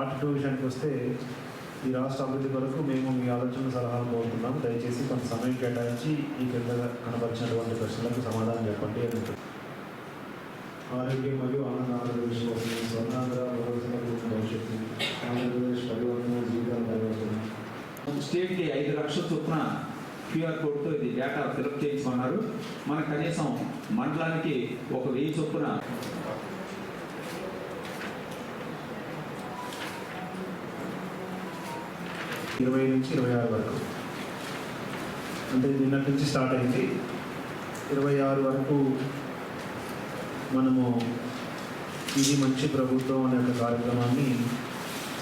Part two విషయానికి వస్తే ఈ రాష్ట్ర అభివృద్ధి కొరకు మేము మీ ఆలోచన సలహాలు కోరుతున్నాము దయచేసి కొంత సమయం కేటాయించి ఈ కింద కనపరిచినటువంటి ప్రశ్నలకు సమాధానం చెప్పండి అని ఆరోగ్యం మరియు ఆనంద ఆంధ్రప్రదేశ్ కోసం స్వర్ణాంధ్ర భవిష్యత్తు ఆంధ్రప్రదేశ్ పరివర్తన జీవితాల పరివర్తన స్టేట్కి ఐదు లక్షల చొప్పున క్యూఆర్ కోడ్తో ఇది డేటా ఫిలప్ చేయించుకున్నారు. మన కనీసం మండలానికి ఒక వెయ్యి చొప్పున ఇరవై నుంచి ఇరవై ఆరు వరకు. అంటే నిన్నటి నుంచి స్టార్ట్ అయింది. ఇరవై ఆరు వరకు మనము ఇది మంచి ప్రభుత్వం అనే ఒక కార్యక్రమాన్ని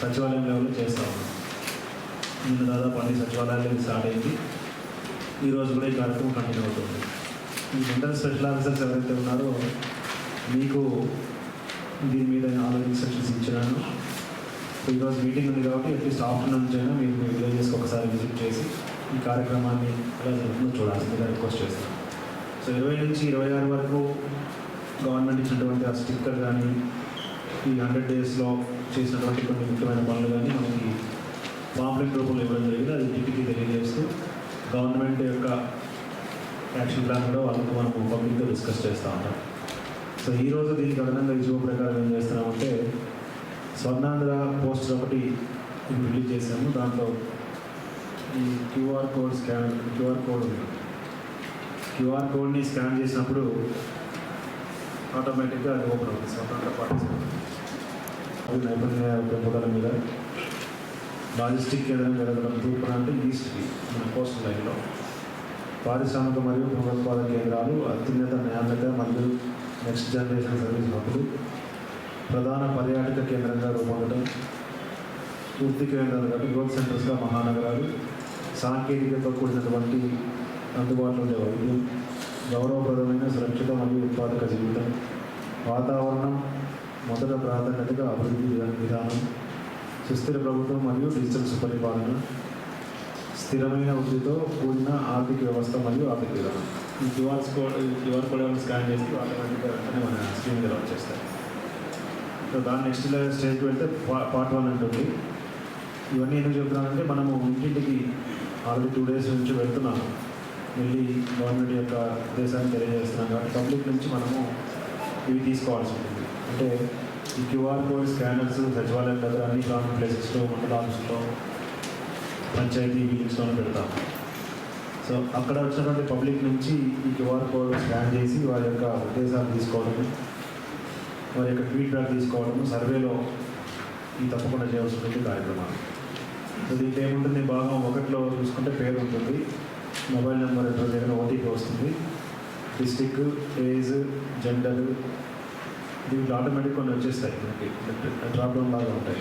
సచివాలయం లెవెల్లో చేస్తా ఉన్నాం నిన్న దాదాపు అన్ని సచివాలయాలు స్టార్ట్ అయింది. ఈరోజు కూడా ఈ కార్యక్రమం కంటిన్యూ అవుతుంది. ఈ జనరల్ స్పెషల్ ఆఫీసర్స్ ఎవరైతే ఉన్నారో మీకు దీని మీద నాలుగు ఇచ్చినాను ఈరోజు మీటింగ్ ఉంది కాబట్టి అట్లీస్ట్ ఆఫ్టర్నూన్ నుంచి అయినా మీరు మీ విలేజెస్కి ఒకసారి విజిట్ చేసి ఈ కార్యక్రమాన్ని ఎలా జరుగుతుందో చూడాల్సిందిగా రిక్వెస్ట్ చేస్తాను సో ఇరవై నుంచి ఇరవై ఆరు వరకు గవర్నమెంట్ ఇచ్చినటువంటి ఆ స్టిక్కర్ కానీ ఈ హండ్రెడ్ డేస్లో చేసినటువంటి కొన్ని ముఖ్యమైన పనులు కానీ మనకి పాంప్లెట్ రూపంలో ఇవ్వడం జరిగింది. అది ఇంటికి తెలియజేస్తూ గవర్నమెంట్ యొక్క యాక్షన్ ప్లాన్ కూడా వాళ్ళతో మనం పబ్లిక్తో డిస్కస్ చేస్తూ ఉంటాం. సో ఈరోజు దీనికి అదనంగా ఇచ్చిన ప్రకారం ఏం చేస్తున్నామంటే స్వర్ణాంధ్ర పోస్టర్ ఒకటి రిలీజ్ చేశాము. దాంట్లో ఈ QR code scan QR code ఉంది. క్యూఆర్ కోడ్ని స్కాన్ చేసినప్పుడు ఆటోమేటిక్గా అది ఓపెన్ అవుతుంది. స్వతంత్ర పాఠశాల అది నైపుణ్య పెంపుదల మీద లాజిస్టిక్ కేంద్రం జరగడం తూర్పున అంటే ఈస్ట్కి మన కోస్టల్ లైన్లో. పారిశ్రామిక మరియు పునరుత్పాదక కేంద్రాలు అత్యున్నత నాణ్యత మరియు నెక్స్ట్ జనరేషన్ సర్వీస్ హబ్బులు ప్రధాన పర్యాటక కేంద్రంగా రూపొందడం పూర్తి కేంద్రాలు కాబట్టి గ్రోత్ సెంటర్స్గా మహానగరాలు సాంకేతికతో కూడినటువంటి అందుబాటులో ఉండే వైద్యం గౌరవప్రదమైన సురక్షిత మరియు ఉత్పాదక జీవితం వాతావరణం మొదట ప్రాధాన్యతగా అభివృద్ధి విధానం సుస్థిర ప్రభుత్వం మరియు డిజిటల్ సుపరిపాలన స్థిరమైన వృద్ధితో కూడిన ఆర్థిక వ్యవస్థ మరియు ఆర్థిక విధానం. ఈ QR code QR code scan చేసి ఆటోమేటిక్గా మన స్క్రీన్ మీద వచ్చేస్తారు సో దాని నెక్స్ట్ స్టేజ్కి వెళ్తే పార్ట్ వన్ ఉంటుంది ఇవన్నీ ఎందుకు చెప్తున్నానంటే మనము ఇంటింటికి ఆల్రెడీ టూ డేస్ నుంచి వెళ్తున్నాము. వెళ్ళి గవర్నమెంట్ యొక్క ఉద్దేశాన్ని తెలియజేస్తున్నాం కాబట్టి పబ్లిక్ నుంచి మనము ఇవి తీసుకోవాల్సి ఉంటుంది. అంటే ఈ క్యూఆర్ కోడ్ స్కానర్స్ సచివాలయం దగ్గర అన్ని కామన్ ప్లేసెస్లో మండల ఆఫీసులో పంచాయతీ మీటింగ్స్లో పెడతాం సో అక్కడ వచ్చినటువంటి పబ్లిక్ నుంచి ఈ క్యూఆర్ కోడ్ స్కాన్ చేసి వారి యొక్క ఉద్దేశాలు తీసుకోవడము. వారి యొక్క ఫీడ్బ్యాక్ తీసుకోవడము సర్వేలో ఈ తప్పకుండా ఉంటుంది కార్యక్రమాలు. సో దీంట్లో ఏముంటుంది భాగం ఒకటిలో చూసుకుంటే పేరు ఉంటుంది. మొబైల్ నెంబర్ ఎక్కడ దగ్గర ఓటీపీ వస్తుంది. డిస్టిక్ ఏజ్ జెండర్ దీంట్లో ఆటోమేటిక్ కొన్ని వచ్చేస్తాయి మనకి. డ్రాప్ డౌన్ లాగా ఉంటాయి.